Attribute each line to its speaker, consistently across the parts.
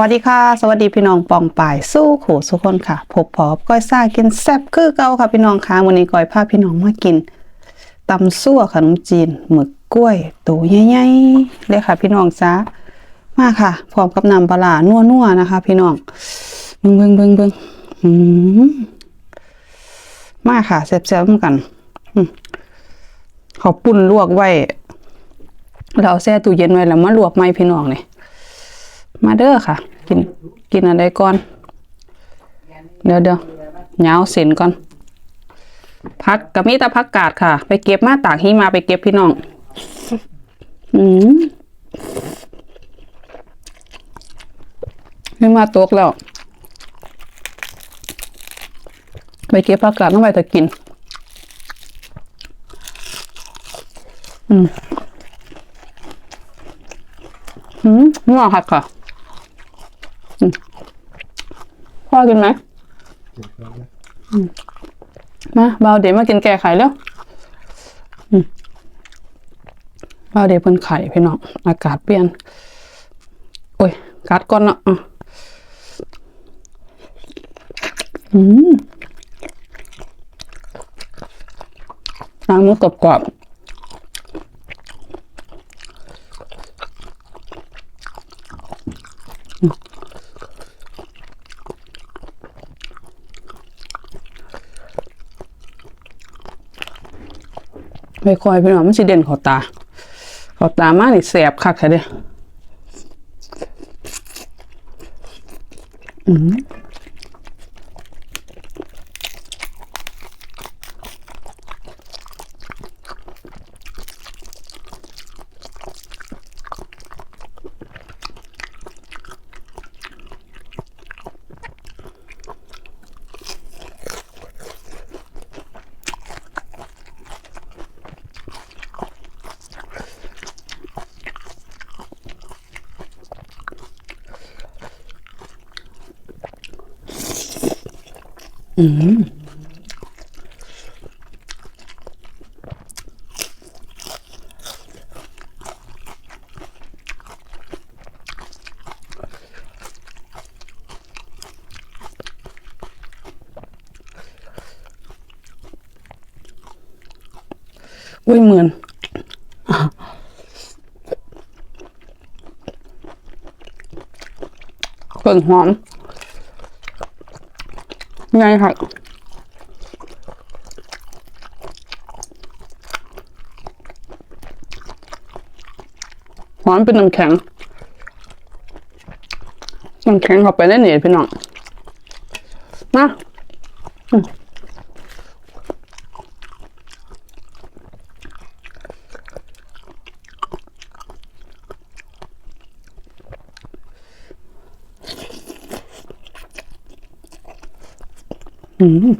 Speaker 1: วัสดีค่ะ สวัสดีพี่น้องปองป่ายสู้ขู่สุกคนค่ะพบพอบก้อยซ่ากินแซ่บคือเก่าค่ะพี่น้องค่ะวันนี้ก้อยพาพี่น้องมากินตำซั่วขนมจีนหมึกกล้วยตัวใหญ่ๆเลยค่ะ พี่น้องจ้ามาค่ะพร้อมกับน้ำปลาร้านัวๆนะคะ พี่น้องเบิ่งเบิ่งเบิ่งเบิ่งอืมมาค่ะแซ่บๆเหมือนกันเขาปุ่นลวกไว้เราเอาแช่ตู้เย็นไว้แล้วมาลวกไหมพี่น้องเนี่ย มาเด้อค่ะ กินกินอะไรก่อน เดี๋ยวเดี๋ยวเหงาเส้นก่อนพักกับมีต่พักกาดค่ะ ไปเก็บมาตากหิมาไปเก็บพี่น้อง อืมหิมาตกแล้ว ไปเก็บผักกาดน้องไปจะกิน อืม อืมนัวค่ะค่ะ พ่อกินไหมอืมมาเบาเดี๋ยวมากินแก่ไข่แล้วอืมเบาเดี๋ยวเพิ่นไข่พี่น้องอากาศเปลี่ยน โอ้ยกัดก่อนเนาะอะอืมน้ำมันกรอบ ไม่ค่อยพี่น้องมันสิเด่นขอตาขอตามากนี่แสบคักแท้เด้อืม อุ้ยเหมือนส่วนหอม ไงค่ะหอนเป็นน้ำแข็งน้ำแข็งเข้าไปได้หนีพี่น้องมา อืม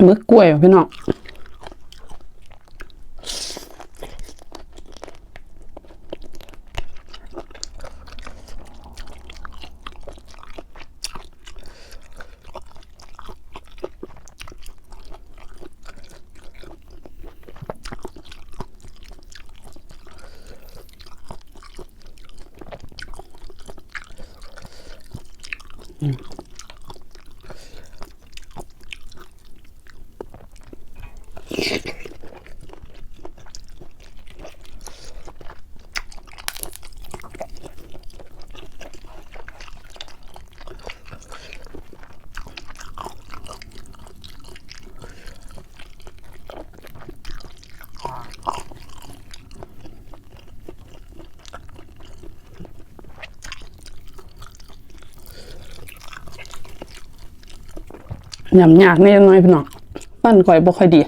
Speaker 1: มหมึกกล้วยพี่น้องอืม ยำยากนิดหน่อยพี่น้องปั้นก่อยบ่ค่อยดี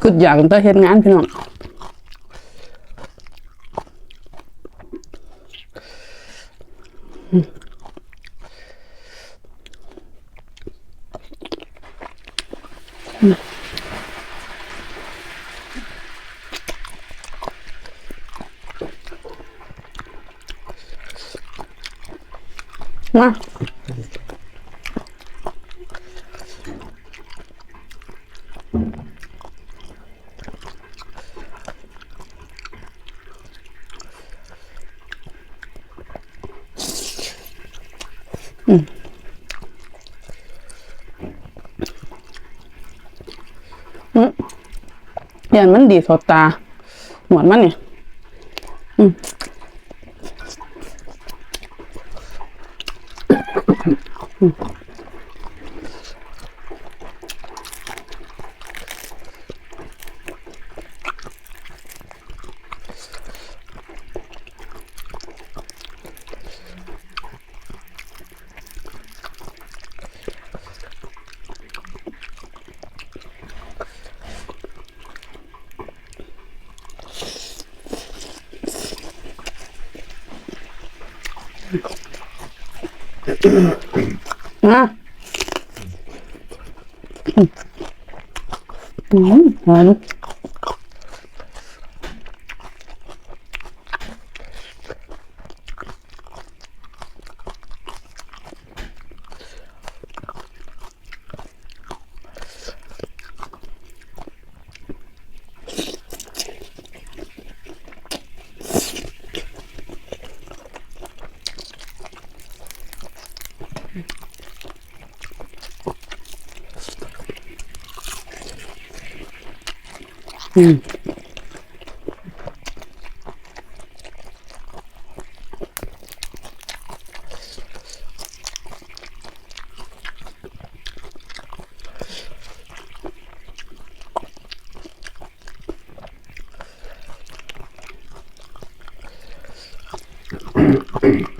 Speaker 1: คืออยากจะเฮ็ดงานพี่น้องมา ยันมันดีสดตา หนวดมันนี่อืมอืม หอม อืม
Speaker 2: 嗯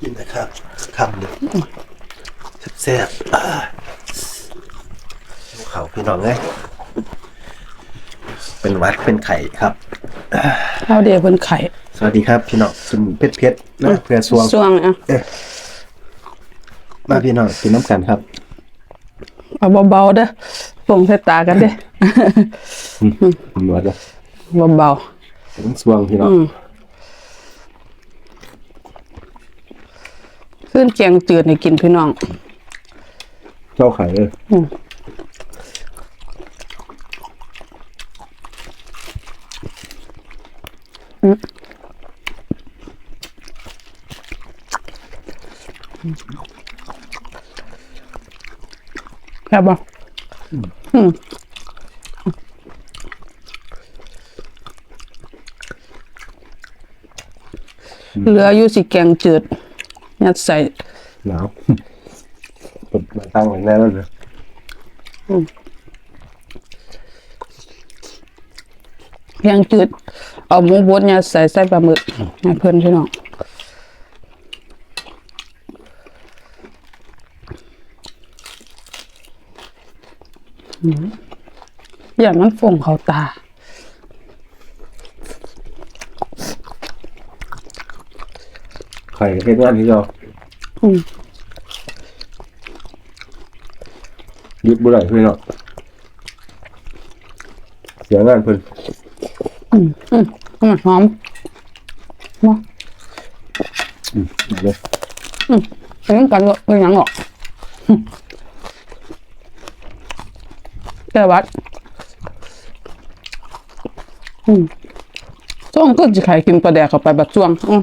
Speaker 2: กินนะครับคำหนึ่งแซ่บๆอ่าดูเขาพี่ น้องไงเป็นหวัดเป็นไข่ครับ
Speaker 1: เอาเดี๋ยวเป็นไข่
Speaker 2: สวัสดีครับพี่น้องคุณเพชรเพชรนะเพื่อนสวง
Speaker 1: ช่วงอะ
Speaker 2: เอ๊ะมาพี่น้องกินน้ำกันครับ
Speaker 1: เอาเบาๆเด้อปงใส่ตากันเด้
Speaker 2: คุณหนวดนะ
Speaker 1: เบา
Speaker 2: เป็นสวงพี่น้อง
Speaker 1: ๆขึ้นแกงจืดให้กินพี่น้อง
Speaker 2: เจ้าไข่เลย
Speaker 1: แค่บบ่อืมเหลืออยู่สิแกงจืดยัดใส่
Speaker 2: หนาวเปิดมาตั้งไว้แน่แล้วเลย
Speaker 1: แกงจืด เอาหมูบดยัดใส่ใส่ปลาหมึกให้เพื่อนพี่น้อง อืมอย่ามันฟงเขาตา
Speaker 2: ไข่เฮ็ดงานที่เรา
Speaker 1: อืม
Speaker 2: หยุดบุไรพี่น้องเสียงานเพิ่น
Speaker 1: อืมหอมมา
Speaker 2: อืมเอาเลย
Speaker 1: เป็นกันก็เป็นหยังหรอกอืม แก้วัดอืมช่วงก็จะขายกินปลาแดกเข้าไปบัดช่วง อืม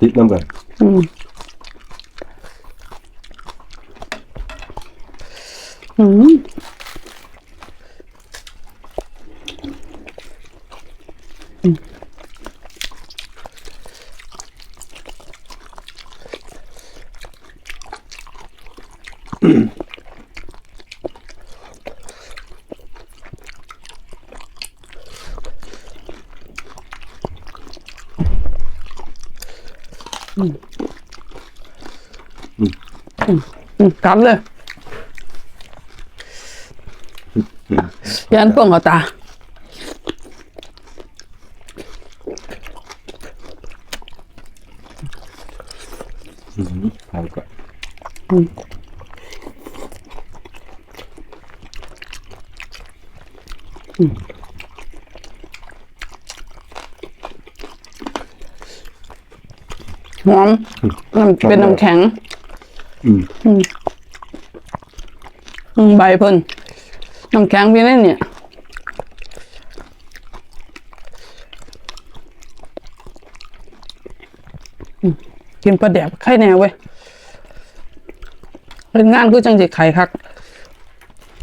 Speaker 2: ติดน้ำกัน
Speaker 1: อืมอืม อืมกัดเลยยันป่งเอาตา
Speaker 2: เอาก่อน
Speaker 1: หอมน้ำเป็นน้ำแข็ง
Speaker 2: อืม
Speaker 1: อืมใบเพิ่นน้ำแข็งพี่เล่นเนี่ยอืมกินปลาแดกไข่แนวเว้ยเล่นงานคือจังสิไข่คัก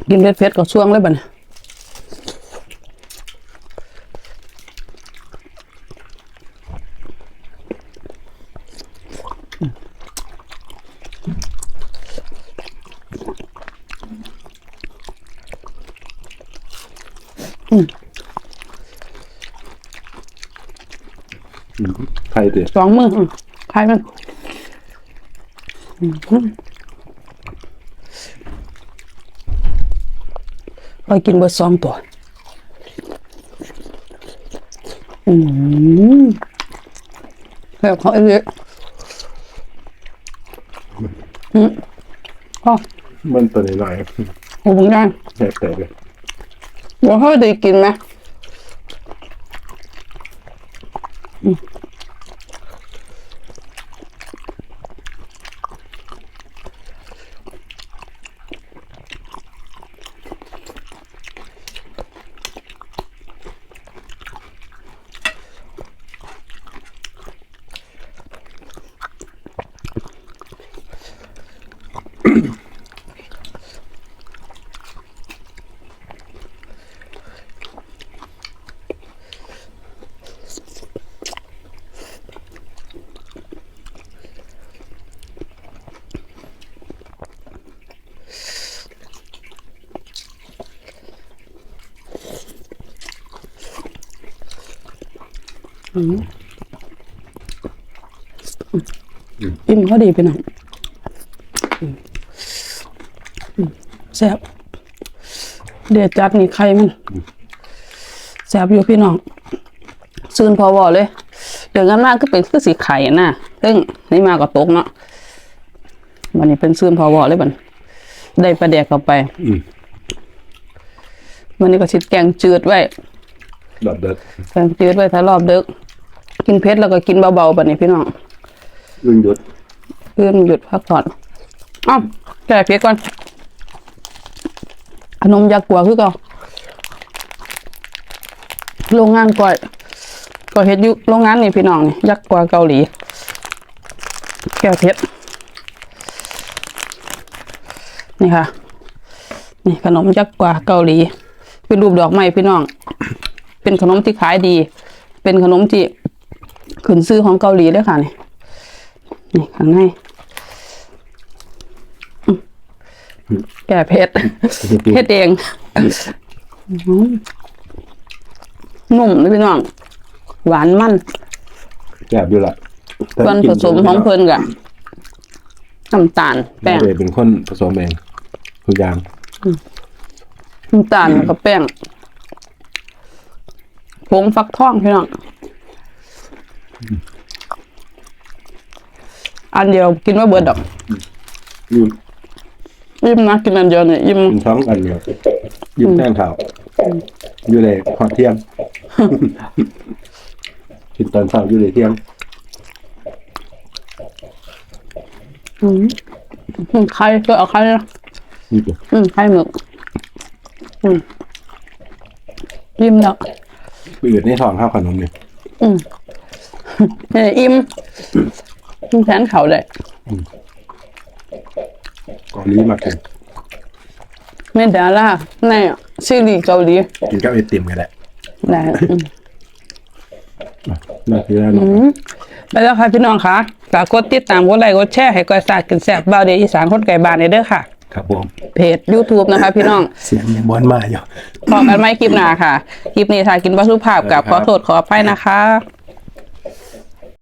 Speaker 1: กินเผ็ดๆก็ช่วงเลยบัดนี้
Speaker 2: ไข่เด็ด
Speaker 1: สองมืออืมไข่มันอืมไปกินเบอร์สองตัว อืมแบบเขาเอ้ยอืมอ๋อ
Speaker 2: มันตัวนี้หน่อย
Speaker 1: โอ้โหยัง
Speaker 2: แค่แต่เลย
Speaker 1: บอกเขาได้กินไหม อิ่มเขาดีไปหน่อยอืมอืมแซ่บเดี๋ยวจัดนี่ไข่มันแซ่บอยู่พี่น้องซื้นพอวอเลย เดี๋ยวกันมากก็เป็นคือสีไข่น่ะซึ่งนี่มาก็ตกเนาะวันนี้เป็นซื้นพอวอเลยบัดนได้ปลาแดกเข้าไป
Speaker 2: อืม
Speaker 1: วันนี้ก็ชิดแกงจืดไว้
Speaker 2: ดอดเด็ด
Speaker 1: แกงจืดไว้ถ้ารอบดึก กินเผ็ดแล้วก็กินเบาๆแบบนี้พี่น้อง
Speaker 2: อึ้งหยุด
Speaker 1: เพื่อนหยุดพักผ่อนอ้าวแก่เผ็ดก่อนขนมยักษ์กัวคือเก่าโรงงานก่อยก็เฮ็ดอยู่โรงงานนี่พี่น้องนี่ยักษ์กว่าเกาหลี แก้วเผ็ดนี่ค่ะ นี่ขนมยักษ์กว่าเกาหลี เป็นรูปดอกไม้พี่น้อง เป็นขนมที่ขายดี เป็นขนมที่ ขึ้นซื้อของเกาหลีเลยค่ะนี่นี่ข้างในอืมแก่เผ็ดเผ็ดเองอืมนุ่มเลยพี่น้อง หวานมัน
Speaker 2: แซ่บอยู่ละ
Speaker 1: ส่วนผสมของเพิ่นกับน้ำตาล
Speaker 2: แป้
Speaker 1: แป้
Speaker 2: ง
Speaker 1: ง
Speaker 2: เป็นคนผสมเองทุกอย่าง
Speaker 1: น้ำตาลแล้วก็แป้งผงฟักทองพี่น้อง อันเดียวกินว่าเบิดดอก
Speaker 2: ยิ้ม
Speaker 1: ยิ้มนะกินอันเดียวเนี่ยยิ้ม
Speaker 2: กินท้องอันเดียวยิ้มแท่งเท้าอยู่ในขอดเที่ยงกินตอนเช้าอยู่ในเที่ยง
Speaker 1: อืมไข่ก็เอาไข่นะ
Speaker 2: นี่จ้ะ
Speaker 1: อืมไข่หมึกอืมยิ้มแล้ว
Speaker 2: อืดในท้องข้าวขนมเนี่ย
Speaker 1: อืม เนี่ยอิ่มอิ่มแทนเขาเลย
Speaker 2: เกาหลีมากิน
Speaker 1: เมนดาล่าในซีรีส์เกาหลี
Speaker 2: กินกับไอติมกันแหละ
Speaker 1: ได้อืม
Speaker 2: น่าคือน่าลอง
Speaker 1: ไปแล้วค่ะพี่น้องค่ะฝากกดติดตามกดไลค์กดแชร์ให้ก้อยสาดกินแซ่บบ่าวเดียอีสานคนไก่บ้านเด้อค่ะ
Speaker 2: ครับผม
Speaker 1: เพจ YouTube นะคะพี่น้อง
Speaker 2: เสียงยังม้วนมาอยู่
Speaker 1: พอกันไหมคลิปหน้าค่ะ คลิปนี้ถ่ายกินวัตถุภาพกับขอโทษขออภัยนะคะ